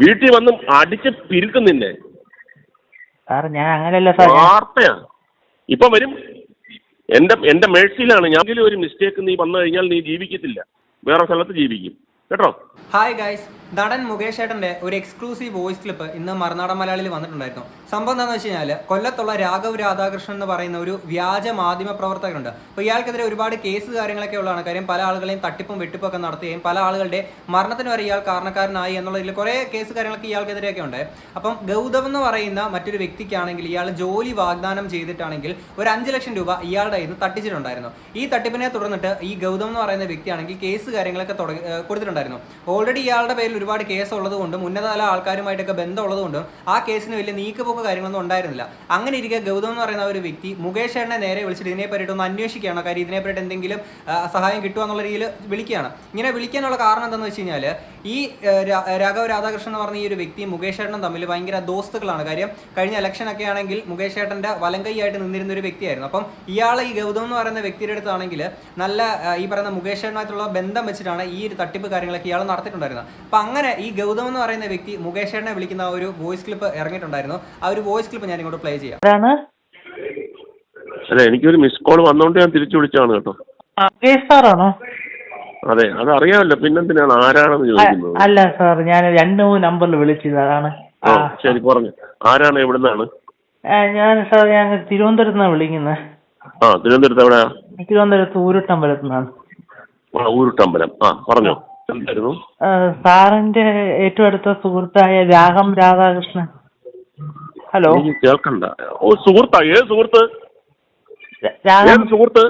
വീട്ടിൽ വന്നും അടിച്ച് പിരുക്കും നിന്നെ. സാർ ഞാൻ അങ്ങനെയല്ല സാർ വാർത്തയാ. ഇപ്പൊ വരും. എന്റെ എന്റെ മേഴ്സിയിലാണ്. ഞാൻ ഒരു മിസ്റ്റേക്ക് നീ വന്നു കഴിഞ്ഞാൽ നീ ജീവിക്കത്തില്ല. വേറെ സ്ഥലത്ത് ജീവിക്കും. കേട്ടോ? ഹായ് ഗൈസ് നടൻ മുകേഷ് ഏട്ടന്റെ ഒരു എക്സ്ക്ലൂസീവ് വോയിസ് ക്ലിപ്പ് ഇന്ന് മറുനാടൻ മലയാളിയിൽ വന്നിട്ടുണ്ടായിരുന്നു. സംഭവം എന്താണെന്ന് വെച്ച് കഴിഞ്ഞാൽ കൊല്ലത്തുള്ള രാഘവ് രാധാകൃഷ്ണൻ എന്ന് പറയുന്ന ഒരു വ്യാജ മാധ്യമ പ്രവർത്തകരുണ്ട്. അപ്പോൾ ഇയാൾക്കെതിരെ ഒരുപാട് കേസ് കാര്യങ്ങളൊക്കെ ഉള്ളതാണ്. കാര്യം പല ആളുകളെയും തട്ടിപ്പും വെട്ടിപ്പൊക്കെ നടത്തുകയും പല ആളുകളുടെ മരണത്തിന് വരെ ഇയാൾ കാരണക്കാരനായി എന്നുള്ളതിൽ കുറേ കേസ് കാര്യങ്ങളൊക്കെ ഇയാൾക്കെതിരെയൊക്കെ ഉണ്ട്. അപ്പം ഗൗതം എന്ന് പറയുന്ന മറ്റൊരു വ്യക്തിക്കാണെങ്കിൽ ഇയാൾ ജോലി വാഗ്ദാനം ചെയ്തിട്ടാണെങ്കിൽ ഒരു അഞ്ച് ലക്ഷം രൂപ ഇയാളുടെ കയ്യിൽ നിന്ന് തട്ടിച്ചിട്ടുണ്ടായിരുന്നു. ഈ തട്ടിപ്പിനെ തുടർന്നിട്ട് ഈ ഗൗതം എന്ന് പറയുന്ന വ്യക്തിയാണെങ്കിൽ കേസ് കാര്യങ്ങളൊക്കെ തുടങ്ങി കൊടുത്തിട്ടുണ്ടായിരുന്നു. ഓൾറെഡി ഇയാളുടെ പേരിൽ ഒരുപാട് കേസ് ഉള്ളതുകൊണ്ടും ഉന്നതതല ആൾക്കാരുമായിട്ടൊക്കെ ബന്ധമുള്ളതുകൊണ്ടും ആ കേസിന് വലിയ നീക്കുപോക്ക് കാര്യങ്ങളൊന്നും ഉണ്ടായിരുന്നില്ല. അങ്ങനെ ഇരിക്കുക ഗൗതം എന്ന് പറയുന്ന ഒരു വ്യക്തി മുകേഷ് എണ്ണെ നേരെ വിളിച്ചിട്ട് ഇതിനെ ഒന്ന് അന്വേഷിക്കുകയാണ്. കാര്യം ഇതിനെ പറ്റിയിട്ട് എന്തെങ്കിലും സഹായം കിട്ടുക എന്നുള്ള രീതിയിൽ വിളിക്കുകയാണ്. ഇങ്ങനെ വിളിക്കാനുള്ള കാരണം എന്താണെന്ന് വെച്ച് കഴിഞ്ഞാൽ ഈ രാഘവ് രാധാകൃഷ്ണൻ എന്ന് പറഞ്ഞ ഈ ഒരു വ്യക്തി മുകേഷ് ഏട്ടനും തമ്മിൽ ഭയങ്കര ദോസ്തുക്കളാണ്. കാര്യം കഴിഞ്ഞ ഇലക്ഷൻ ഒക്കെ ആണെങ്കിൽ മുകേഷ് ഏട്ടന്റെ വലങ്കൈയായിട്ട് നിന്നിരുന്ന ഒരു വ്യക്തിയായിരുന്നു. അപ്പം ഇയാൾ ഈ ഗൗതം എന്ന് പറയുന്ന വ്യക്തിയുടെ അടുത്താണെങ്കിൽ നല്ല ഈ പറയുന്ന മുകേഷ് ഏട്ടനുമായിട്ടുള്ള ബന്ധം വെച്ചിട്ടാണ് ഈ ഒരു തട്ടിപ്പ് കാര്യങ്ങളൊക്കെ ഇയാൾ നടത്തിയിട്ടുണ്ടായിരുന്നത്. അപ്പം അങ്ങനെ ഈ ഗൗതം എന്ന് പറയുന്ന വ്യക്തി മുകേഷ് ഏട്ടനെ വിളിക്കുന്ന ആ ഒരു വോയിസ് ക്ലിപ്പ് ഇറങ്ങിയിട്ടുണ്ടായിരുന്നു. ആ ഒരു വോയിസ് ക്ലിപ്പ് ഞാൻ ഇങ്ങോട്ട് പ്ലേ ചെയ്യാം. ആരാണ് അല്ല എനിക്കൊരു മിസ് കോൾ വന്നോണ്ട് ഞാൻ തിരിച്ചു വിളിച്ചാണ് കേട്ടോ. സാറാണോ? അതെ അത് അറിയാമല്ലോ പിന്നെന്തിനാണ് ആരാണെന്ന് ചോദിക്കുന്നത്. അല്ല സാർ ഞാൻ രണ്ട് മൂന്ന് നമ്പറിൽ വിളിച്ചത് അതാണ് ശരി പറഞ്ഞു. ആരാണ് എവിടുന്നാണ്? ഞാൻ സാർ ഞാൻ തിരുവനന്തപുരത്ത് നിന്നാണ് വിളിക്കുന്നത് ആ തിരുവനന്തപുരത്ത് എവിടെയാ? തിരുവനന്തപുരത്ത് ഊരുട്ടമ്പലത്തു നിന്നാണ് ആ ഊരുട്ടമ്പലം ആ പറഞ്ഞോ. എന്തായിരുന്നു? സാറിന്റെ ഏറ്റവും അടുത്ത സുഹൃത്തായ രാഘം രാധാകൃഷ്ണൻ. ഹലോ. കേൾക്കണ്ട. ഓ സുഹൃത്താ ഏത് സുഹൃത്ത്? ഏത് സുഹൃത്ത്?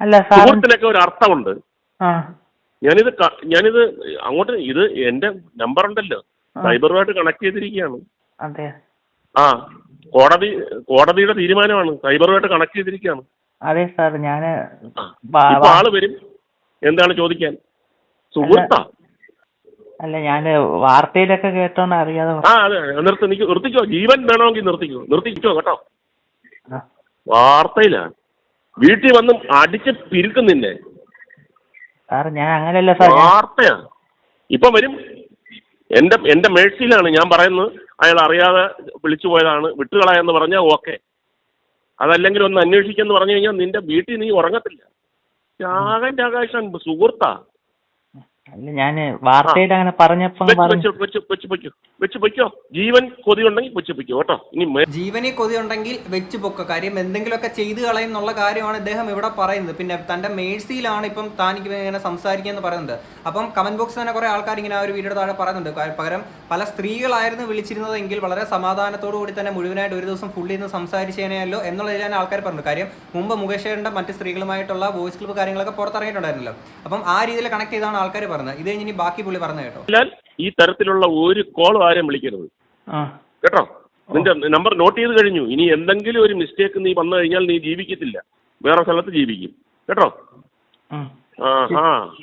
അല്ല സുഹൃത്തിനൊക്കെ ഒരു അർത്ഥമുണ്ട്. ആ. ഞാനിത് ഞാനിത് അങ്ങോട്ട് ഇത് എന്റെ നമ്പർ ഉണ്ടല്ലോ. സൈബറുമായിട്ട് കണക്ട് ചെയ്തിരിക്കുകയാണ്. അതെ. ആ കോടതി കോടതിയുടെ തീരുമാനമാണ് സൈബറുമായിട്ട് കണക്ട് ചെയ്തിരിക്കുകയാണ്. അതെ സാർ ഞാൻ ആൾ വരും. എന്താണ് ചോദിക്കാൻ? സുഹൃത്താ? അല്ല ഞാൻ വാർത്തയിലൊക്കെ കേട്ടോണ്ട് അറിയാതെ ആ അതെ നിർത്തി നിൽക്കോ നിർത്തിക്കോ. ജീവൻ വേണമെങ്കിൽ നിർത്തിക്കോ. നിർത്തിക്കോ കേട്ടോ. വാർത്തയിലാണ് വീട്ടിൽ വന്നും അടിച്ച് പിരുക്കും നിന്നെ. സാർ ഞാൻ അങ്ങനെയല്ല സാർ വാർത്തയാണ്. വാർത്തയാ ഇപ്പൊ വരും. എന്റെ എന്റെ മേഴ്സിയിലാണ് ഞാൻ പറയുന്നത്. അയാൾ അറിയാതെ വിളിച്ചു പോയതാണ്. വിട്ടുകളയെന്ന് പറഞ്ഞാൽ ഓക്കെ. അതല്ലെങ്കിൽ ഒന്ന് അന്വേഷിക്കെന്ന് പറഞ്ഞു കഴിഞ്ഞാൽ നിന്റെ വീട്ടിൽ നീ ഉറങ്ങത്തില്ല. രാഗൻ ആകാശം സുഹൃത്താ. അല്ല ഞാൻ വാർത്തയിൽ അങ്ങനെ പറഞ്ഞപ്പോ വെച്ച് പറഞ്ഞു. വെച്ച് വെച്ച് വെച്ച് പൊയ്ക്കോ. ജീവൻ കൊതിയുണ്ടെങ്കിൽ വെച്ച് പൊയ്ക്കോ കേട്ടോ? ഇനി ജീവനെ കൊതി ഉണ്ടെങ്കിൽ വെച്ച് പൊക്ക കാര്യം എന്തെങ്കിലുമൊക്കെ ചെയ്തു കളയും എന്നുള്ള കാര്യമാണ് ഇദ്ദേഹം ഇവിടെ പറയുന്നത്. പിന്നെ തന്റെ മേഴ്സിയിലാണ് ഇപ്പം താനിക്ക് ഇങ്ങനെ സംസാരിക്കുക എന്ന് പറയുന്നത്. അപ്പം കമന്റ് ബോക്സിൽ തന്നെ കുറെ ആൾക്കാർ ഇങ്ങനെ ആ ഒരു വീഡിയോ താഴെ പറയുന്നുണ്ട്. പകരം പല സ്ത്രീകളായിരുന്നു വിളിച്ചിരുന്നതെങ്കിൽ വളരെ സമാധാനത്തോടു കൂടി തന്നെ മുഴുവനായിട്ട് ഒരു ദിവസം ഫുള്ളി നിന്ന് സംസാരിച്ചേനെയല്ലോ എന്നുള്ള രീതിയിലാണ് ആൾക്കാർ പറഞ്ഞത് കാര്യം മുമ്പ് മുകേഷേന്റെ മറ്റ് സ്ത്രീകളുമായിട്ടുള്ള വോയിസ് ക്ലിപ്പ് കാര്യങ്ങളൊക്കെ പുറത്തിറങ്ങിയിട്ടുണ്ടായിരുന്നല്ലോ. അപ്പം ആ രീതിയിൽ കണക്ട് ചെയ്താണ് ആൾക്കാർ പറഞ്ഞത്. ഇത് കഴിഞ്ഞ് ഇനി ബാക്കി പുള്ളി പറഞ്ഞ കേട്ടോ. ഈ തരത്തിലുള്ള ഒരു കോൾ ആരും വിളിക്കരുത്. ആ. കേട്ടോ? നിന്റെ നമ്പർ നോട്ട് ചെയ്ത് കഴിഞ്ഞു. ഇനി എന്തെങ്കിലും ഒരു മിസ്റ്റേക്ക് നീ വന്നു കഴിഞ്ഞാൽ നീ ജീവിക്കത്തില്ല. വേറെ സ്ഥലത്ത് ജീവിക്കും. കേട്ടോ? ആ ആ.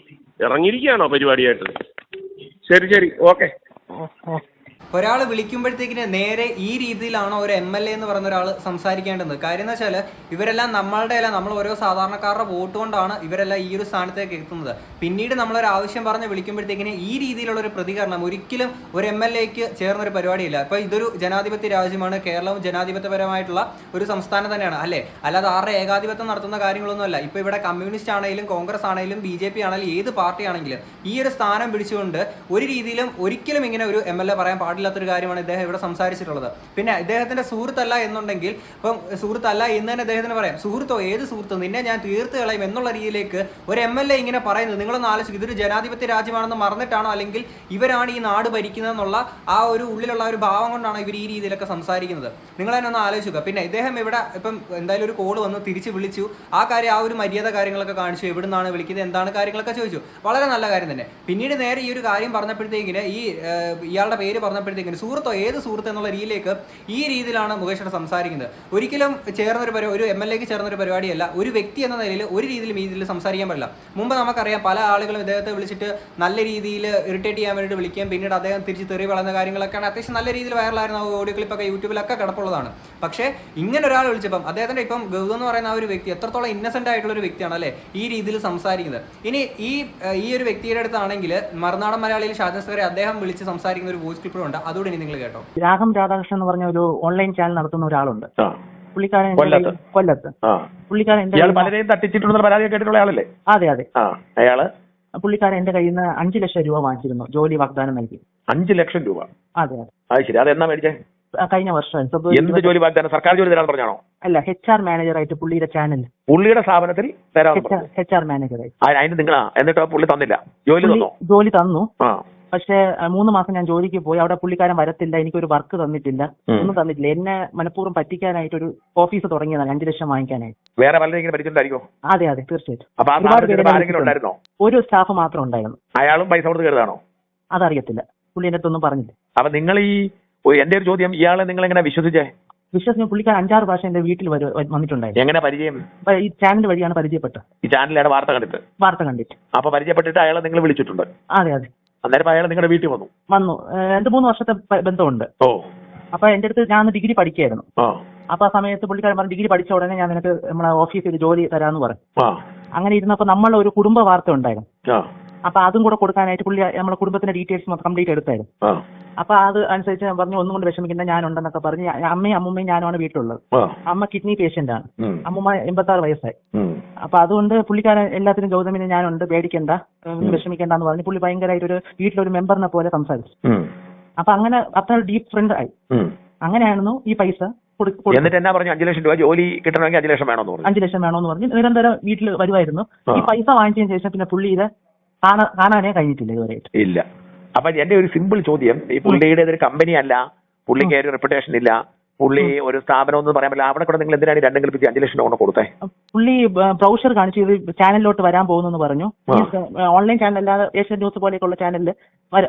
ഇറങ്ങിയിരിക്കുകയാണോ പരിപാടിയായിട്ട്? ശരി ശരി. ഓക്കെ. ഓ, ഓ. ഒരാൾ വിളിക്കുമ്പോഴത്തേക്കിന് നേരെ ഈ രീതിയിലാണോ ഒരു എം എൽ എ എന്ന് പറയുന്ന ഒരാൾ സംസാരിക്കേണ്ടത്? കാര്യം എന്ന് വെച്ചാൽ ഇവരെല്ലാം നമ്മളുടെ അല്ല നമ്മൾ ഓരോ സാധാരണക്കാരുടെ വോട്ട് കൊണ്ടാണ് ഇവരെല്ലാം ഈ ഒരു സ്ഥാനത്തേക്ക് എത്തുന്നത്. പിന്നീട് നമ്മളൊരു ആവശ്യം പറഞ്ഞ് വിളിക്കുമ്പോഴത്തേക്കിന് ഈ രീതിയിലുള്ള ഒരു പ്രതികരണം ഒരിക്കലും ഒരു എം എൽ എക്ക് ചേർന്നൊരു പരിപാടിയില്ല. അപ്പോൾ ഇതൊരു ജനാധിപത്യ രാജ്യമാണ്. കേരളവും ജനാധിപത്യപരമായിട്ടുള്ള ഒരു സംസ്ഥാനം തന്നെയാണ്. അല്ലേ? അല്ലാതെ ആരുടെ ഏകാധിപത്യം നടത്തുന്ന കാര്യങ്ങളൊന്നുമല്ല. ഇപ്പോൾ ഇവിടെ കമ്മ്യൂണിസ്റ്റ് ആണെങ്കിലും കോൺഗ്രസ് ആണെങ്കിലും ബി ജെ പി ആണെങ്കിലും ഏത് പാർട്ടി ആണെങ്കിലും ഈ ഒരു സ്ഥാനം പിടിച്ചുകൊണ്ട് ഒരു രീതിയിലും ഒരിക്കലും ഇങ്ങനെ ഒരു എം എൽ എ പറയാൻ പാടില്ലാത്തൊരു കാര്യമാണ് ഇദ്ദേഹം ഇവിടെ സംസാരിച്ചിട്ടുള്ളത്. പിന്നെ ഇദ്ദേഹത്തിന്റെ സുഹൃത്തല്ല എന്നുണ്ടെങ്കിൽ ഇപ്പം സുഹൃത്തല്ല എന്ന് തന്നെ അദ്ദേഹത്തിന് പറയാം. സുഹൃത്തോ ഏത് സുഹൃത്തോ നിന്നെ ഞാൻ തീർത്ത് കളയും എന്നുള്ള രീതിയിലേക്ക് ഒരു എം എൽ എ ഇങ്ങനെ പറയുന്നത് നിങ്ങളൊന്ന് ആലോചിക്കും. ഇതൊരു ജനാധിപത്യ രാജ്യമാണെന്ന് മറന്നിട്ടാണോ അല്ലെങ്കിൽ ഇവരാണ് ഈ നാട് ഭരിക്കുന്നതെന്നുള്ള ആ ഒരു ഉള്ളിലുള്ള ഒരു ഭാവം കൊണ്ടാണ് ഇവർ ഈ രീതിയിലൊക്കെ സംസാരിക്കുന്നത്? നിങ്ങൾ തന്നെ ഒന്ന് ആലോചിക്കുക. പിന്നെ ഇദ്ദേഹം ഇവിടെ ഇപ്പം എന്തായാലും ഒരു കോൾ വന്ന് തിരിച്ച് വിളിച്ചു. ആ കാര്യം ആ ഒരു മര്യാദ കാര്യങ്ങളൊക്കെ കാണിച്ചു. എവിടുന്നാണ് വിളിക്കുന്നത്? എന്താണ് കാര്യങ്ങളൊക്കെ ചോദിച്ചു. വളരെ നല്ല കാര്യം തന്നെ. പിന്നീട് നേരെ ഈ ഒരു കാര്യം പറഞ്ഞപ്പോഴത്തേക്കിന് ഈ ഇയാളുടെ പേര് പറഞ്ഞപ്പോഴത്തേക്കിന് സുഹൃത്തോ ഏത് സുഹൃത്ത് എന്നുള്ള രീതിയിലേക്ക് ഈ രീതിയിലാണ് മുകേഷ് സംസാരിക്കുന്നത്. ഒരിക്കലും ചേർന്നൊരു പരിപാടി ഒരു എം എൽ എക്ക് ചേർന്നൊരു പരിപാടിയല്ല. ഒരു വ്യക്തി എന്ന നിലയിൽ ഒരു രീതിയിലും ഈ രീതിയിൽ സംസാരിക്കാൻ പറ്റില്ല മുമ്പ് നമുക്കറിയാം പല ആളുകളും ഇദ്ദേഹത്തെ വിളിച്ചിട്ട് നല്ല രീതിയിൽ ഇറിറ്റേറ്റ് ചെയ്യാൻ വേണ്ടിയിട്ട് വിളിക്കുകയും പിന്നീട് അദ്ദേഹം തിരിച്ച് തെറി വളർന്ന കാര്യങ്ങളൊക്കെയാണ് അത്യാവശ്യം നല്ല രീതിയിൽ വൈറലായിരുന്നു ഓഡിയോ ക്ലിപ്പൊക്കെ യൂട്യൂബിലൊക്കെ കിടപ്പുള്ളതാണ്. പക്ഷേ ഇങ്ങനെ ഒരാൾ വിളിച്ചപ്പം അദ്ദേഹത്തിന്റെ ഇപ്പം ഗൗതം എന്ന് പറയുന്ന ആ ഒരു വ്യക്തി എത്രത്തോളം ഇന്നസെന്റ് ആയിട്ടുള്ള ഒരു വ്യക്തിയാണ് അല്ലേ ഈ രീതിയിൽ സംസാരിക്കുന്നത്. ഇനി ഈ ഈ ഒരു വ്യക്തിയുടെ അടുത്താണെങ്കിൽ മറുനാടൻ മലയാളിയിൽ ഷാജൻ സേറെ അദ്ദേഹം വിളിച്ച് സംസാരിക്കുന്ന ഒരു വോയിസ് ക്ലിപ്പുണ്ട് പറയുന്നുണ്ട് അതുകൂടി ഇനി നിങ്ങൾ കേട്ടോ. രാഘം രാധാകൃഷ്ണൻ എന്ന് പറഞ്ഞ ഒരു ഓൺലൈൻ ചാനൽ നടത്തുന്ന ഒരാളുണ്ട്. പുള്ളിക്കാരൻ എന്റെ കൊല്ലത്ത്? കയ്യിൽ- കൊല്ലത്ത്. ആ. പുള്ളിക്കാരൻ എന്റെ ഇയാൾ കയ്യിൽ- പലരെയും തട്ടിച്ചിട്ടുണ്ടെന്ന് പരാതി കേട്ടിട്ടുള്ള ആളല്ലേ? അതെ അതെ. ആ. അയാൾ? പുള്ളിക്കാരൻ എന്റെ കയ്യിൽ നിന്ന് അഞ്ചു ലക്ഷം രൂപ വാങ്ങിച്ചിരുന്നു. ജോലി വാഗ്ദാനം നൽകി. അഞ്ച് ലക്ഷം രൂപ? അതെ അതെ. അത് ശരി. അതെന്നാ മേടിച്ചേ? ആ, കഴിഞ്ഞ വർഷം. ഫെബ്രുവരി എന്ത് ഇരുപത്തി- ജോലി വാഗ്ദാനം? സർക്കാർ ജോലി തരാൻ പറഞ്ഞാണോ? അല്ല എച്ച് ആർ മാനേജറായിട്ട് പുള്ളിയുടെ ചാനൽ പുള്ളിയുടെ സ്ഥാപനത്തിൽ തരാമെന്ന് എച്ച് ആർ പറഞ്ഞു. എച്ച് ആർ മാനേജറായിട്ട് ആ, അതിന് നിങ്ങളാ. എന്നിട്ടോ പുള്ളി തന്നില്ല. ജോലി പുള്ളി തന്നോ ജോലി തന്നു. ആ. പക്ഷേ മൂന്ന് മാസം ഞാൻ ജോലിക്ക് പോയി. അവിടെ പുള്ളിക്കാരൻ വരത്തില്ല. എനിക്കൊരു വർക്ക് തന്നിട്ടില്ല. ഒന്നും തന്നിട്ടില്ല. എന്നെ മനഃപൂർവം പറ്റിക്കാനായിട്ട് ഒരു ഓഫീസ് തുടങ്ങിയതാണ്. അഞ്ചു ലക്ഷം വാങ്ങിക്കാനായിട്ട്. വേറെ പലരും അതെ അതെ. തീർച്ചയായിട്ടും. ഒരു സ്റ്റാഫ് മാത്രം ഉണ്ടായിരുന്നു. അയാളും പൈസ കൊടുത്ത് അതറിയത്തില്ല. പുള്ളി എന്റെ അടുത്തൊന്നും പറഞ്ഞില്ല. അപ്പൊ നിങ്ങൾ ഈ എന്റെ ഒരു ചോദ്യം ഇയാളെ നിങ്ങൾ എങ്ങനെ വിശ്വസിച്ചേ വിശ്വസിന് പുള്ളിക്കാരൻ അഞ്ചാറ് പ്രാവശ്യം എന്റെ വീട്ടിൽ വന്നിട്ടുണ്ടായിരുന്നു. എങ്ങനെ പരിചയം? ഈ ചാനൽ വഴിയാണ് പരിചയപ്പെട്ടത്. ഈ ചാനലിലാണ് വാർത്ത കണ്ടിട്ട്. വാർത്ത കണ്ടിട്ട്. അപ്പൊ പരിചയപ്പെട്ടിട്ട് അയാളെ നിങ്ങൾ വിളിച്ചിട്ടുണ്ട്. അതെ അതെ. അന്നേരം അയാൾ നിങ്ങളുടെ വീട്ടിൽ വന്നു. വന്നു. രണ്ടു മൂന്ന് വർഷത്തെ പ- ബന്ധമുണ്ട്. ഓ. അപ്പൊ എന്റെ അടുത്ത് ഞാൻ ഡിഗ്രി പഠിക്കായിരുന്നു ആ. അപ്പൊ ആ സമയത്ത് പുള്ളിക്കാരൻ പറഞ്ഞു ഡിഗ്രി പഠിച്ച ഉടനെ ഞാൻ നിനക്ക് നമ്മളെ ഓഫീസിൽ ജോലി തരാന്ന് പറഞ്ഞു. ആ. അങ്ങനെ ഇരുന്നപ്പോ നമ്മൾ ഒരു കുടുംബ വാർത്ത ഉണ്ടായിരുന്നു. ആ. അപ്പൊ അതും കൂടെ കൊടുക്കാനായിട്ട് പുള്ളി നമ്മുടെ കുടുംബത്തിന്റെ ഡീറ്റെയിൽസ് മൊത്തം കംപ്ലീറ്റ് എടുത്തായിരുന്നു. അപ്പൊ അത് അനുസരിച്ച് ഞാൻ പറഞ്ഞു ഒന്നും കൊണ്ട് വിഷമിക്കുന്ന ഞാനുണ്ടെന്നൊക്കെ പറഞ്ഞ് അമ്മയും അമ്മൂമ്മയും ഞാനുമാണ് വീട്ടിലുള്ളത്. അമ്മ കിഡ്നി പേഷ്യന്റ് ആണ്. അമ്മൂമ്മ എൺപത്തി ആറ് വയസ്സായി. അപ്പൊ അതുകൊണ്ട് പുള്ളിക്കാരൻ എല്ലാത്തിനും ഗൗതമിന് ഞാനുണ്ട് പേടിക്കണ്ട വിഷമിക്കേണ്ട എന്ന് പറഞ്ഞ് പുള്ളി ഭയങ്കരമായിട്ട് ഒരു വീട്ടിലൊരു മെമ്പറിനെ പോലെ സംസാരിച്ചു. അപ്പൊ അങ്ങനെ അത്ര ഡീപ് ഫ്രണ്ട് ആയി. അങ്ങനെയായിരുന്നു ഈ പൈസ. എന്നിട്ട് എന്നാ പറഞ്ഞു? അഞ്ചു ലക്ഷം രൂപ ജോലി കിട്ടണമെങ്കിൽ അഞ്ചു ലക്ഷം വേണമെന്ന് പറഞ്ഞു. അഞ്ചു ലക്ഷം വേണമെന്ന് പറഞ്ഞ്. നിരന്തരം വീട്ടിൽ വരുമായിരുന്നു ഈ പൈസ വാങ്ങിച്ചതിന് ശേഷം പിന്നെ പുള്ളിയുടെ കാണാനേ കഴിഞ്ഞിട്ടില്ല ഇതുവരെയായിട്ട്. ഇല്ല. അപ്പൊ എന്റെ ഒരു സിമ്പിൾ ചോദ്യം ഈ പുള്ളിയുടെ ഒരു കമ്പനി അല്ല പുള്ളിക്ക് ഒരു റെപ്യൂട്ടേഷൻ ഇല്ല പുള്ളി ഒരു സ്ഥാപനം എന്ന് പറയാൻ പറ്റില്ല. അവിടെ കൂടെ നിങ്ങൾ എന്തിനാണ് രണ്ടും കൽപ്പിച്ച് അഞ്ചു ലക്ഷം രൂപ കൊടുത്തേ? പുള്ളി ബ്രൗഷർ കാണിച്ചു ഇത് ചാനലിലോട്ട് വരാൻ പോകുന്നു പറഞ്ഞു. ഓൺലൈൻ ചാനൽ അല്ലാതെ ഏഷ്യൻ ന്യൂസ് പോലെയൊക്കെയുള്ള ചാനലിൽ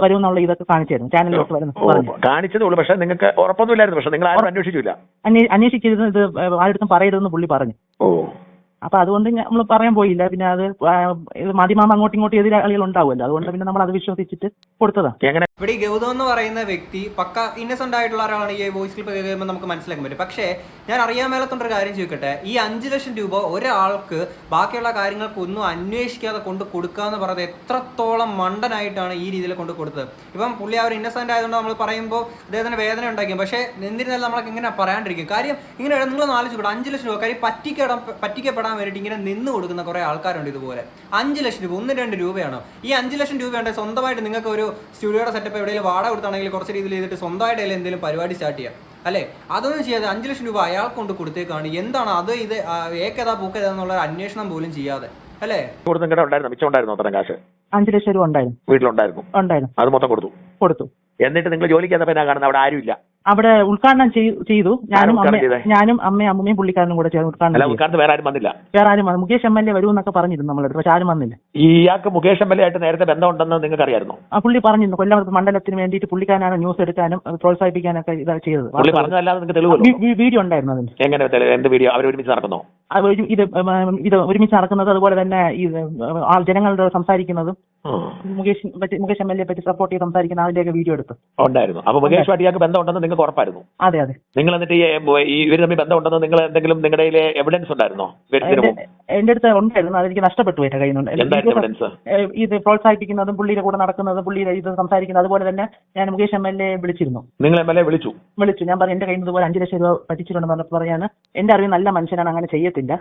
വരുമെന്നുള്ള ഇതൊക്കെ കാണിച്ചായിരുന്നു ചാനലിലോട്ട് വരുന്നു കാണിച്ചതേ ഉള്ളൂ പക്ഷെ നിങ്ങൾക്ക് ഉറപ്പൊന്നുമില്ലായിരുന്നു പക്ഷെ നിങ്ങൾ ആരും അന്വേഷിച്ചില്ല അന്വേഷിച്ചിരുന്നു ഇത് ആരുടെ പറയരുതെന്ന് പുള്ളി പറഞ്ഞു. ഓ. അപ്പൊ അതുകൊണ്ട് നമ്മൾ പറയാൻ പോയില്ല. പിന്നെ അത് മാധ്യമം അങ്ങോട്ടും ഇങ്ങോട്ടും എതിരാളികൾ ഉണ്ടാവുമല്ലോ അതുകൊണ്ട് പിന്നെ നമ്മൾ അത് വിശ്വസിച്ചിട്ട് കൊടുത്തതാ. എങ്ങനെ? ഇവിടെ ഈ ഗൗതം എന്ന് പറയുന്ന വ്യക്തി പക്ക ഇന്നസെന്റ് ആയിട്ടുള്ള ഒരാളാണ് ഈ വോയിസ് ക്ലിപ്പ് കേൾക്കുമ്പോൾ നമുക്ക് മനസ്സിലാക്കാൻ പറ്റും. പക്ഷേ ഞാൻ അറിയാൻ മേലത്തുണ്ട് ഒരു കാര്യം ചോദിക്കട്ടെ. ഈ അഞ്ച് ലക്ഷം രൂപ ഒരാൾക്ക് ബാക്കിയുള്ള കാര്യങ്ങൾക്ക് ഒന്നും അന്വേഷിക്കാതെ കൊണ്ട് കൊടുക്കുക എന്ന് പറയുന്നത് എത്രത്തോളം മണ്ടനായിട്ടാണ് ഈ രീതിയിൽ കൊണ്ട് കൊടുത്തത്? ഇപ്പം പുള്ളി ആ ഒരു ഇന്നസെന്റ് ആയതുകൊണ്ട് നമ്മൾ പറയുമ്പോൾ അദ്ദേഹത്തിന് വേദന ഉണ്ടാക്കും പക്ഷേ എന്നിരുന്നാലും നമ്മളൊക്കെ ഇങ്ങനെ പറയാണ്ടിരിക്കും. കാര്യം ഇങ്ങനെ നിങ്ങൾ ആലോചിക്കൂടെ അഞ്ച് ലക്ഷം രൂപ കാര്യം പറ്റിക്കട പറ്റിക്കപ്പെടാൻ വേണ്ടിയിട്ട് ഇങ്ങനെ നിന്ന് കൊടുക്കുന്ന കുറേ ആൾക്കാരുണ്ട് ഇതുപോലെ. അഞ്ച് ലക്ഷം രൂപ ഒന്ന് രണ്ട് രൂപയാണോ? ഈ അഞ്ച് ലക്ഷം രൂപയുണ്ട് സ്വന്തമായിട്ട് നിങ്ങൾക്ക് ഒരു സ്റ്റുഡിയോയുടെ സെറ്റപ്പ് എവിടെയെങ്കിലും വാടക കൊടുത്താണെങ്കിൽ കുറച്ച് രീതിയിൽ ചെയ്തിട്ട് സ്വന്തമായിട്ട് അതിൽ എന്തെങ്കിലും പരിപാടി സ്റ്റാർട്ട് ചെയ്യാം. അല്ലേ? അതൊന്നും ചെയ്യാതെ അഞ്ച് ലക്ഷം രൂപ അയാൾ കൊണ്ട് കൊടുത്തേക്കാണ്. എന്താണ് അത് ഇത് ഏകതാ ഏക്കതാ പൂക്കതാ എന്നുള്ള അന്വേഷണം പോലും ചെയ്യാതെ. അല്ലേ? കൊടുത്തും കിട്ടാൻ ഉണ്ടായിരുന്നു? മിച്ചം കാശ്? അഞ്ചു ലക്ഷം രൂപ ഉണ്ടായിരുന്നു. വീട്ടിലുണ്ടായിരുന്നു. ഉണ്ടായിരുന്നു. അത് മൊത്തം കൊടുത്തു. കൊടുത്തു. എന്നിട്ട് നിങ്ങൾ ജോലിക്ക് വന്നപ്പോ എന്നാ കാണുന്നത് അവിടെ ആരുമില്ല. അവിടെ ഉദ്ഘാടനം ചെയ്തു. ഞാനും അമ്മ ഞാനും അമ്മയും അമ്മയും പുള്ളിക്കാരനും കൂടെ ചേർന്ന് ഉദ്ഘാടനം ചെയ്തു. വേറെ ആരും വന്നില്ല? വേറെ ആരും വന്നു മുകേഷ് എം എൽ എ വരുമെന്നൊക്കെ പറഞ്ഞിരുന്നു നമ്മളടുത്ത് പക്ഷെ ആരും വന്നില്ല. ഇയാൾക്ക് മുകേഷ് എം എൽ എ ആയിട്ട് നേരത്തെ ബന്ധമുണ്ടെന്ന് നിങ്ങൾക്ക് അറിയായിരുന്നു ആ പുള്ളി പറഞ്ഞിരുന്നു കൊല്ലം മണ്ഡലത്തിന് വേണ്ടിയിട്ട് പുള്ളിക്കാരനാണ് ന്യൂസ് എടുക്കാനും പ്രോത്സാഹിപ്പിക്കാനൊക്കെ ഇതാണ് ചെയ്തത്. പുള്ളി പറഞ്ഞതല്ലാതെ നിങ്ങൾക്ക് തെളിവുള്ളൂ വി- വി- വീഡിയോ ഉണ്ടായിരുന്നു അതിന്. എങ്ങനെ തെളിവ്? എന്ത് വീഡിയോ അവർ ഒരുമിച്ച് നടക്കുന്നോ ഇത് ഇത് ഒരുമിച്ച് നടക്കുന്നത് അതുപോലെ തന്നെ ഈ ജനങ്ങളുടെ സംസാരിക്കുന്നതും. Mukesh Mukesh M L A പറ്റി സപ്പോർട്ട് ചെയ്ത് സംസാരിക്കുന്ന അതിന്റെയൊക്കെ വീഡിയോ എടുത്തു. ഉണ്ടായിരുന്നു. അപ്പൊ മുകേഷുമായിട്ട് ഇയാൾക്ക് ബന്ധമുണ്ടെന്ന് നിങ്ങൾക്ക് ഉറപ്പായിരുന്നു അതെ അതെ. നിങ്ങൾ എന്നിട്ട് ഈ ഈ ഇവർ തമ്മിൽ ബന്ധമുണ്ടെന്ന് നിങ്ങൾ എന്തെങ്കിലും നിങ്ങളുടെ എവിഡൻസ് ഉണ്ടായിരുന്നോ? എന്റെ അടുത്ത് ഉണ്ടായിരുന്നു. അതെനിക്ക് നഷ്ടപ്പെട്ടു എന്റെ കയ്യിൽ നിന്ന്. ഇത് പ്രോത്സാഹിപ്പിക്കുന്നതും പുള്ളിയുടെ കൂടെ നടക്കുന്നതും പുള്ളിയുടെ ഇത് സംസാരിക്കുന്നത് അതുപോലെ തന്നെ ഞാൻ മുകേഷ് എം എൽ എ വിളിച്ചിരുന്നു. നിങ്ങൾ എം എൽ എ വിളിച്ചു? വിളിച്ചു. ഞാൻ പറഞ്ഞു എന്റെ കയ്യിൽ നിന്ന് പോലെ അഞ്ചു ലക്ഷം രൂപ പറ്റിച്ചിട്ടുണ്ടെന്ന് പറയാണ് എന്റെ അറിവ് നല്ല മനുഷ്യനാണ് അങ്ങനെ ചെയ്യത്തില്ല.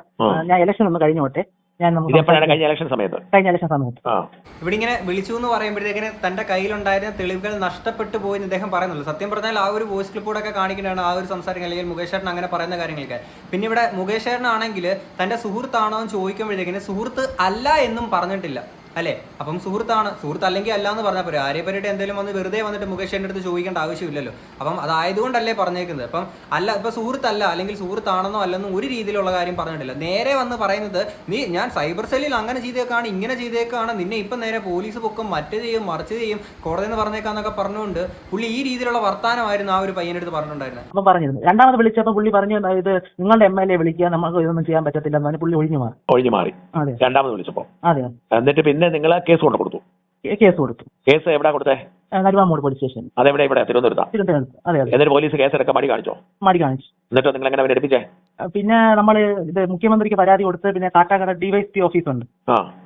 ഞാൻ ഇലക്ഷൻ ഒന്ന് കഴിഞ്ഞോട്ടെ. ഞാൻ നമുക്ക് ഇത് എപ്പോഴാണ്? സംസാരിക്കാം. കഴിഞ്ഞ ഇലക്ഷൻ സമയത്ത്. കഴിഞ്ഞ ഇലക്ഷൻ സമയത്ത്. ആ. ഇവിടെ ഇങ്ങനെ വിളിച്ചു എന്ന് പറയുമ്പോഴത്തേക്കിന് തന്റെ കയ്യിലുണ്ടായിരുന്ന തെളിവുകൾ നഷ്ടപ്പെട്ടു പോയി അദ്ദേഹം ഇദ്ദേഹം പറയുന്നുള്ളൂ സത്യം പറഞ്ഞാൽ ആ ഒരു വോയിസ് ക്ലിപ്പോടൊക്കെ കാണിക്കുന്നതാണ് ആ ഒരു സംസാരം അല്ലെങ്കിൽ മുകേഷ് ചേട്ടൻ അങ്ങനെ പറയുന്ന കാര്യങ്ങളൊക്കെ. പിന്നെ ഇവിടെ മുകേഷ് ചേട്ടനാണെങ്കിൽ തന്റെ സുഹൃത്താണോ എന്ന് ചോദിക്കുമ്പോഴത്തേക്കിന് സുഹൃത്ത് അല്ല എന്നും പറഞ്ഞിട്ടില്ല. അല്ലേ? അപ്പം സുഹൃത്താണ് സുഹൃത്ത് അല്ലെങ്കിൽ അല്ല എന്ന് പറഞ്ഞാൽ പോരെ. ആരെ പറ്റിയിട്ട് എന്തെങ്കിലും വന്ന് വെറുതെ വന്നിട്ട് മുകേഷ് ചേട്ടന്റെ അടുത്ത് ചോദിക്കേണ്ട ആവശ്യമില്ലല്ലോ. അപ്പം അതായതുകൊണ്ടല്ലേ പറഞ്ഞേക്കുന്നത്. അപ്പം അല്ല ഇപ്പം സുഹൃത്തല്ല അല്ലെങ്കിൽ സുഹൃത്താണെന്നോ അല്ലെന്നോ ഒരു രീതിയിലുള്ള കാര്യം പറഞ്ഞിട്ടില്ല. നേരെ വന്ന് പറയുന്നത് നീ ഞാൻ സൈബർ സെല്ലിൽ അങ്ങനെ ചെയ്തേക്കാണ് ഇങ്ങനെ ചെയ്തേക്കാണ് നിന്നെ ഇപ്പം നേരെ പോലീസ് പൊക്കും മറ്റ് ചെയ്യും മറിച്ച് ചെയ്യും കോടതി എന്ന് പറഞ്ഞേക്കാന്നൊക്കെ പറഞ്ഞുകൊണ്ട് പുള്ളി ഈ രീതിയിലുള്ള വർത്താനമായിരുന്നു ആ ഒരു പയ്യന്റെ അടുത്ത് പറഞ്ഞിട്ടുണ്ടായിരുന്നത്. അപ്പം പറഞ്ഞിരുന്നു. രണ്ടാമത് വിളിച്ചപ്പോൾ പുള്ളി പറഞ്ഞു ഇത് നിങ്ങളുടെ എം എൽ എ വിളിക്കുക നമുക്ക് ഇതൊന്നും ചെയ്യാൻ പറ്റത്തില്ല എന്ന് പറഞ്ഞ് പുള്ളി ഒഴിഞ്ഞു മാറി. ഒഴിഞ്ഞു മാറി. അതെ. രണ്ടാമത് വിളിച്ചപ്പോ. അതെ എന്നിട്ട് പിന്നെ നിങ്ങൾ ആ കേസ് കൊണ്ട് കൊടുത്തു കേസ് കൊടുത്തു. കേസ് എവിടെ കൊടുത്തേ? നരുവാമൂട് പോലീസ് സ്റ്റേഷൻ അതെവിടെ ഇവിടെ? തിരുവനന്തപുരത്താ? തിരുവനന്തപുരത്ത്. അതെ അതെ. എന്നിട്ട് പോലീസ് കേസ് എടുക്കാൻ മടി കാണിച്ചോ? മടി കാണിച്ചു. എന്നിട്ട് നിങ്ങൾ എങ്ങനെ എടുപ്പിച്ചേ പിന്നെ നമ്മൾ ഇത് മുഖ്യമന്ത്രിക്ക് പരാതി കൊടുത്ത് പിന്നെ കാട്ടാക്കട ഡിവൈഎസ്പി ഓഫീസ് ഉണ്ട്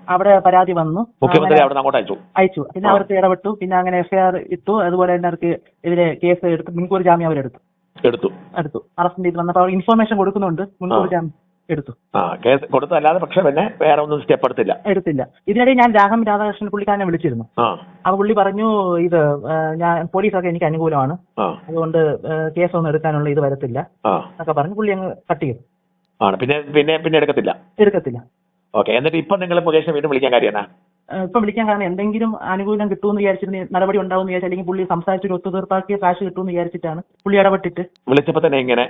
അവിടെ പരാതി വന്നു. മുഖ്യമന്ത്രി അവിടെ അങ്ങോട്ട് അയച്ചു. അയച്ചു. പിന്നെ. അവർക്ക് ഇടപെട്ടു. പിന്നെ അങ്ങനെ എഫ്ഐആർ ഇട്ടു. അതുപോലെ തന്നെ അവർക്ക് ഇതിലെ കേസ് എടുത്ത് മുൻകൂർ ജാമ്യം അവരെടുത്തു. എടുത്തു. എടുത്തു. അറസ്റ്റ് ചെയ്ത് വന്നപ്പോൾ അവർ ഇൻഫർമേഷൻ കൊടുക്കുന്നുണ്ട്. മുൻകൂർ. ജാമ്യം. എടുത്തു. ആ കേസ് കൊടുത്തല്ലാതെ പക്ഷെ പിന്നെ വേറെ ഒന്നും സ്റ്റെപ്പ് എടുത്തില്ല. എടുത്തില്ല. ഇതിനിടെ ഞാൻ രാഘം രാധാകൃഷ്ണൻ പുള്ളിക്കാരനെ വിളിച്ചിരുന്നു. ആ. അപ്പൊ പുള്ളി പറഞ്ഞു ഇത് ആ, ഞാൻ പോലീസൊക്കെ എനിക്ക് അനുകൂലമാണ്. ആ. അതുകൊണ്ട് കേസൊന്നും എടുക്കാനുള്ള ഇത് വരത്തില്ല ആ. എന്നൊക്കെ പറഞ്ഞു പുള്ളി അങ്ങ് കട്ട് ചെയ്തു. ആണ്. പിന്നെ പിന്നെ പിന്നെ എടുക്കത്തില്ല. എടുക്കത്തില്ല. ഓക്കെ. എന്നിട്ട് ഇപ്പൊ നിങ്ങൾ മുകേഷിനെ വീണ്ടും വിളിക്കാൻ കാര്യം എന്നാ? ആ, ഇപ്പൊ വിളിക്കാൻ കാരണം എന്തെങ്കിലും ആനുകൂല്യം കിട്ടുമെന്ന് വിചാരിച്ചിരുന്നു നടപടി ഉണ്ടാവും വിചാരിച്ചു അല്ലെങ്കിൽ പുള്ളി സംസാരിച്ചൊരു ഒത്തുതീർപ്പാക്കിയ കാശ് കിട്ടുമെന്ന് വിചാരിച്ചിട്ടാണ് പുള്ളി ഇടപെട്ടിട്ട്. വിളിച്ചപ്പോ തന്നെ ഇങ്ങനെ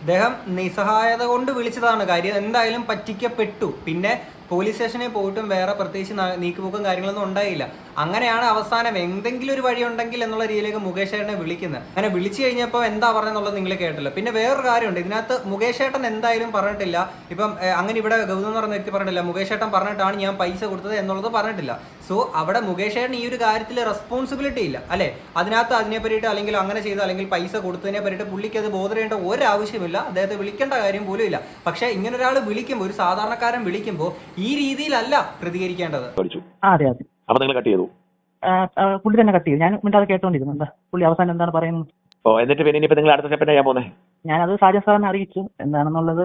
അദ്ദേഹം നിസ്സഹായത കൊണ്ട് വിളിച്ചതാണ്. കാര്യം എന്തായാലും പറ്റിക്കപ്പെട്ടു. പിന്നെ പോലീസ് സ്റ്റേഷനിൽ പോയിട്ടും വേറെ പ്രത്യേകിച്ച് നീക്കുപോക്കും കാര്യങ്ങളൊന്നും ഉണ്ടായില്ല. അങ്ങനെയാണ് അവസാനം എന്തെങ്കിലും ഒരു വഴി ഉണ്ടെങ്കിൽ എന്നുള്ള രീതിയിലേക്ക് മുകേഷ് ഏട്ടനെ വിളിക്കുന്നത്. അങ്ങനെ വിളിച്ചു കഴിഞ്ഞപ്പോൾ എന്താ പറഞ്ഞെന്നുള്ളത് നിങ്ങൾ കേട്ടില്ല. പിന്നെ വേറൊരു കാര്യമുണ്ട്. ഇതിനകത്ത് മുകേഷ് ഏട്ടൻ എന്തായാലും പറഞ്ഞിട്ടില്ല. ഇപ്പം അങ്ങനെ ഇവിടെ ഗൗതം എന്ന് പറഞ്ഞ വ്യക്തി പറഞ്ഞിട്ടില്ല. മുകേഷ് ഏട്ടൻ പറഞ്ഞിട്ടാണ് ഞാൻ പൈസ കൊടുത്തത് എന്നുള്ളത് പറഞ്ഞിട്ടില്ല. സോ അവിടെ മുകേഷ് ഏട്ടൻ ഈ ഒരു കാര്യത്തിൽ റെസ്പോൺസിബിലിറ്റി ഇല്ല. അല്ലെ? അതിനകത്ത് അതിനെ പറ്റിയിട്ട് അല്ലെങ്കിൽ അങ്ങനെ ചെയ്ത് അല്ലെങ്കിൽ പൈസ കൊടുത്തതിനെ പറ്റിയിട്ട് പുള്ളിക്ക് അത് ബോധരേണ്ട ചെയ്യേണ്ട ഒരു ആവശ്യമില്ല അദ്ദേഹത്തെ വിളിക്കേണ്ട കാര്യം പോലും ഇല്ല. പക്ഷേ ഇങ്ങനെ ഒരാൾ വിളിക്കുമ്പോൾ ഒരു സാധാരണക്കാരൻ വിളിക്കുമ്പോൾ ഈ രീതിയിലല്ല പ്രതികരിക്കേണ്ടത്. വിളിച്ചു ആ അതെ അതെ. അപ്പൊ നിങ്ങൾ കട്ട് ചെയ്തു. ആ, ആ, പുള്ളി തന്നെ കട്ട് ചെയ്തു. ഞാൻ മിണ്ടാതെ കേട്ടോണ്ടിരുന്നു. എന്താ പുള്ളി അവസാനം എന്താണ് പറയുന്നത്? ഓ എന്നിട്ട് പിന്നെ ഇനിയിപ്പോ നിങ്ങൾ അടുത്ത സ്റ്റെപ്പ് ചെയ്യാൻ പോകുന്നത് ഞാനത് സാജൻ സാറിനെ അറിയിച്ചു. എന്താണെന്നുള്ളത്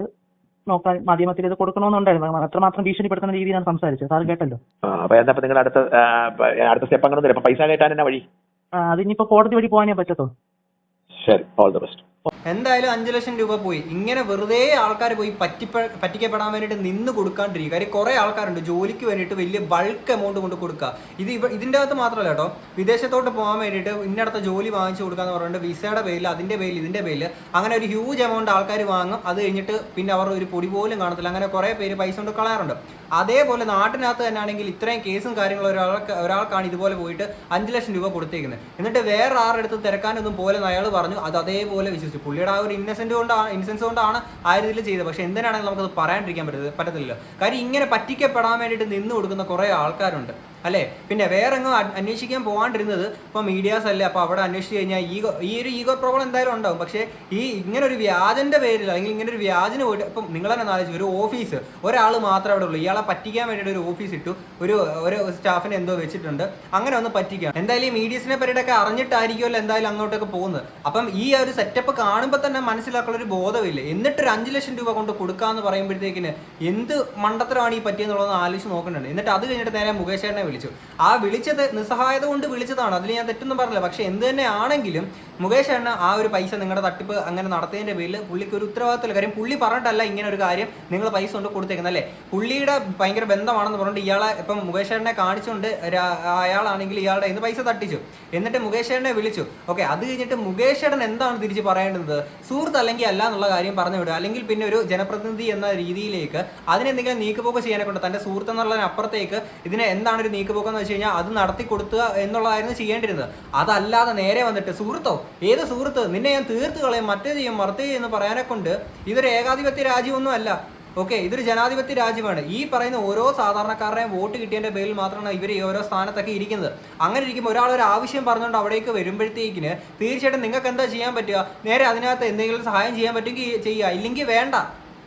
നോക്കാൻ മാധ്യമത്തിൽ ഇത് കൊടുക്കണമെന്നുണ്ടായിരുന്നു. അത്രമാത്രം ഭീഷണിപ്പെടുത്തുന്ന രീതിയിലാണ് സംസാരിച്ചത്. സാർ കേട്ടല്ലോ. അപ്പൊ എന്താ നിങ്ങൾ അടുത്ത അടുത്ത സ്റ്റെപ്പ് അങ്ങനെ പൈസ കേട്ടാൻ എന്നാ വഴി? അതിനിപ്പോ കോടതി വഴി പോകാനേ പറ്റത്തോ ശരി ഓൾ ദ ബെസ്റ്റ് എന്തായാലും അഞ്ചു ലക്ഷം രൂപ പോയി. ഇങ്ങനെ വെറുതെ ആൾക്കാർ പോയി പറ്റിപ്പ പറ്റിക്കപ്പെടാൻ വേണ്ടിയിട്ട് നിന്ന് കൊടുക്കാണ്ടിരിക്കുക കാര്യം കുറെ ആൾക്കാരുണ്ട്. ജോലിക്ക് വേണ്ടിയിട്ട് വലിയ ബൾക്ക് എമൗണ്ട് കൊണ്ട് കൊടുക്കുക ഇത് ഇവ ഇതിന്റെ അകത്ത് മാത്രമല്ല കേട്ടോ. വിദേശത്തോട്ട് പോകാൻ വേണ്ടിയിട്ട് ഇന്നടത്ത ജോലി വാങ്ങിച്ചു കൊടുക്കാന്ന് പറഞ്ഞിട്ട് വിസയുടെ പേരിൽ അതിന്റെ പേരിൽ ഇതിന്റെ പേരിൽ അങ്ങനെ ഒരു ഹ്യൂജ് എമൗണ്ട് ആൾക്കാർ വാങ്ങും. അത് കഴിഞ്ഞിട്ട് പിന്നെ അവർ ഒരു പൊടി പോലും കാണത്തില്ല. അങ്ങനെ കുറേ പേര് പൈസ കൊണ്ട് കളയാറുണ്ട്. അതേപോലെ നാട്ടിനകത്ത് തന്നെ ആണെങ്കിൽ ഇത്രയും കേസും കാര്യങ്ങളും ഒരാൾക്ക് ഒരാൾക്കാണ് ഇതുപോലെ പോയിട്ട് അഞ്ച് ലക്ഷം രൂപ കൊടുത്തേക്കുന്നത് എന്നിട്ട് വേറെ ആരെടുത്ത് തിരക്കാനൊന്നും പോലെ അയാൾ പറഞ്ഞു. അത് അതേപോലെ വിശ്വസിച്ചു പുള്ളിയുടെ ആ ഒരു ഇന്നസെന്റ് കൊണ്ടാണ് ഇൻസെൻസ് കൊണ്ടാണ് ആ രീതിയിൽ ചെയ്തത്. പക്ഷെ എന്തിനാണെങ്കിലും നമുക്കത് പറയാണ്ടിരിക്കാൻ പറ്റത്തില്ല കാര്യം ഇങ്ങനെ പറ്റിക്കപ്പെടാൻ വേണ്ടിയിട്ട് നിന്ന് കൊടുക്കുന്ന കുറേ ആൾക്കാരുണ്ട്. അല്ലേ? പിന്നെ വേറെ എങ്ങോ അന്വേഷിക്കാൻ പോകാണ്ടിരുന്നത് ഇപ്പോൾ മീഡിയാസ് അല്ലേ? അപ്പോൾ അവിടെ അന്വേഷിച്ച് കഴിഞ്ഞാൽ ഈഗോ ഈ ഒരു ഈഗോ പ്രോബ്ലം എന്തായാലും ഉണ്ടാവും. പക്ഷേ ഈ ഇങ്ങനെ ഒരു വ്യാജന്റെ പേരിൽ അല്ലെങ്കിൽ ഇങ്ങനെ ഒരു വ്യാജന് പോയിട്ട് ഇപ്പം നിങ്ങൾ തന്നെ ആലോചിച്ചു ഒരു ഓഫീസ് ഒരാൾ മാത്രമേ അവിടെ ഉള്ളൂ. ഇയാളെ പറ്റിക്കാൻ വേണ്ടിയിട്ട് ഒരു ഓഫീസ് ഇട്ടു. ഒരു ഒരു സ്റ്റാഫിനെ എന്തോ വെച്ചിട്ടുണ്ട്. അങ്ങനെ ഒന്ന് പറ്റിക്കാം. എന്തായാലും ഈ മീഡിയസിനെ പറ്റിയിട്ടൊക്കെ അറിഞ്ഞിട്ടായിരിക്കുമല്ലോ എന്തായാലും അങ്ങോട്ടൊക്കെ പോകുന്നത്. അപ്പം ഈ ഒരു സെറ്റപ്പ് കാണുമ്പോൾ തന്നെ മനസ്സിലാക്കുന്ന ഒരു ബോധമില്ല. എന്നിട്ട് ഒരു അഞ്ച് ലക്ഷം രൂപ കൊണ്ട് കൊടുക്കാന്ന് പറയുമ്പോഴത്തേക്കിന് എന്ത് മണ്ടത്തരമാണ് ഈ പറ്റിയെന്നുള്ളതെന്ന് ആലോചിച്ച് നോക്കുന്നുണ്ട് എന്നിട്ട് അത് കഴിഞ്ഞിട്ട് നേരെ മുകേഷ് ചേട്ടനെ വിളിച്ചു. ആ വിളിച്ചത് നിസ്സഹായത കൊണ്ട് വിളിച്ചതാണ്. അതിൽ ഞാൻ തെറ്റൊന്നും പറഞ്ഞില്ല. പക്ഷെ എന്ത് തന്നെ ആണെങ്കിലും മുകേഷ് അണ്ണ ആ ഒരു പൈസ നിങ്ങളുടെ തട്ടിപ്പ് അങ്ങനെ നടത്തിയതിന്റെ പേരിൽ പുള്ളിക്ക് ഒരു ഉത്തരവാദിത്തമില്ല കാര്യം പുള്ളി പറഞ്ഞിട്ടല്ല ഇങ്ങനെ ഒരു കാര്യം നിങ്ങൾ പൈസ കൊണ്ട് കൊടുത്തേക്കുന്നത് അല്ലേ? പുള്ളിയുടെ ഭയങ്കര ബന്ധമാണെന്ന് പറഞ്ഞിട്ട് ഇയാളെ ഇപ്പം മുകേഷ് അണ്ണനെ കാണിച്ചുകൊണ്ട് അയാളാണെങ്കിൽ ഇയാളുടെ ഇന്ന് പൈസ തട്ടിച്ചു. എന്നിട്ട് മുകേഷ് അണ്ണനെ വിളിച്ചു. ഓക്കെ അത് കഴിഞ്ഞിട്ട് മുകേഷ് അടൻ എന്താണ് തിരിച്ച് പറയേണ്ടത്? സുഹൃത്ത് അല്ലെങ്കിൽ അല്ല എന്നുള്ള കാര്യം പറഞ്ഞു വിടുക. അല്ലെങ്കിൽ പിന്നെ ഒരു ജനപ്രതിനിധി എന്ന രീതിയിലേക്ക് അതിനെന്തെങ്കിലും നീക്കുപോക്ക് ചെയ്യാനെ കൊണ്ട് തന്റെ സുഹൃത്ത് എന്നുള്ളതിനപ്പുറത്തേക്ക് ഇതിനെ എന്താണ് ഒരു നീക്കുപോക്ക് എന്ന് വെച്ച് കഴിഞ്ഞാൽ അത് നടത്തി കൊടുത്തുക എന്നുള്ളതായിരുന്നു ചെയ്യേണ്ടിരുന്നത്. അതല്ലാതെ നേരെ വന്നിട്ട് സുഹൃത്തോ ഏത് സുഹൃത്ത്? നിന്നെ ഞാൻ തീർത്ത് കളയും മറ്റേ ചെയ്യും മറത്തേ എന്ന് പറയാനെ കൊണ്ട് ഇതൊരു ഏകാധിപത്യ രാജ്യമൊന്നും അല്ല. ഓക്കെ ഇതൊരു ജനാധിപത്യ രാജ്യമാണ്. ഈ പറയുന്ന ഓരോ സാധാരണക്കാരുടെയും വോട്ട് കിട്ടിയതിന്റെ പേരിൽ മാത്രമാണ് ഇവർ ഈ ഓരോ സ്ഥാനത്തൊക്കെ ഇരിക്കുന്നത്. അങ്ങനെ ഇരിക്കുമ്പോൾ ഒരാൾ ഒരു ആവശ്യം പറഞ്ഞുകൊണ്ട് അവിടേക്ക് വരുമ്പോഴത്തേക്കിന് തീർച്ചയായിട്ടും നിങ്ങൾക്ക് എന്താ ചെയ്യാൻ പറ്റുക? നേരെ അതിനകത്ത് എന്തെങ്കിലും സഹായം ചെയ്യാൻ പറ്റുമെങ്കിൽ ചെയ്യുക. ഇല്ലെങ്കിൽ വേണ്ട.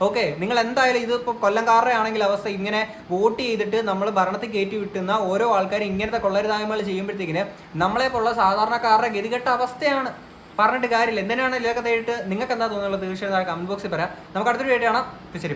ഓക്കെ നിങ്ങൾ എന്തായാലും ഇത് ഇപ്പോൾ കൊല്ലംകാരുടെ ആണെങ്കിൽ അവസ്ഥ ഇങ്ങനെ വോട്ട് ചെയ്തിട്ട് നമ്മൾ ഭരണത്തിൽ കയറ്റി വിട്ടുന്ന ഓരോ ആൾക്കാരും ഇങ്ങനത്തെ കൊള്ളരുതായ്മകൾ ചെയ്യുമ്പോഴത്തേക്കിന് നമ്മളെ പോലുള്ള സാധാരണക്കാരുടെ ഗതികെട്ട അവസ്ഥയാണ്. പറഞ്ഞിട്ട് കാര്യമില്ല. എന്തിനാണ് ഇതൊക്കെ നേരിട്ട്? നിങ്ങൾക്ക് എന്താ തോന്നുന്നത്? തീർച്ചയായും കമന്റ് ബോക്സിൽ പറയാം. നമുക്ക് അടുത്തൊരു വീഡിയോ കാണാം. ശരി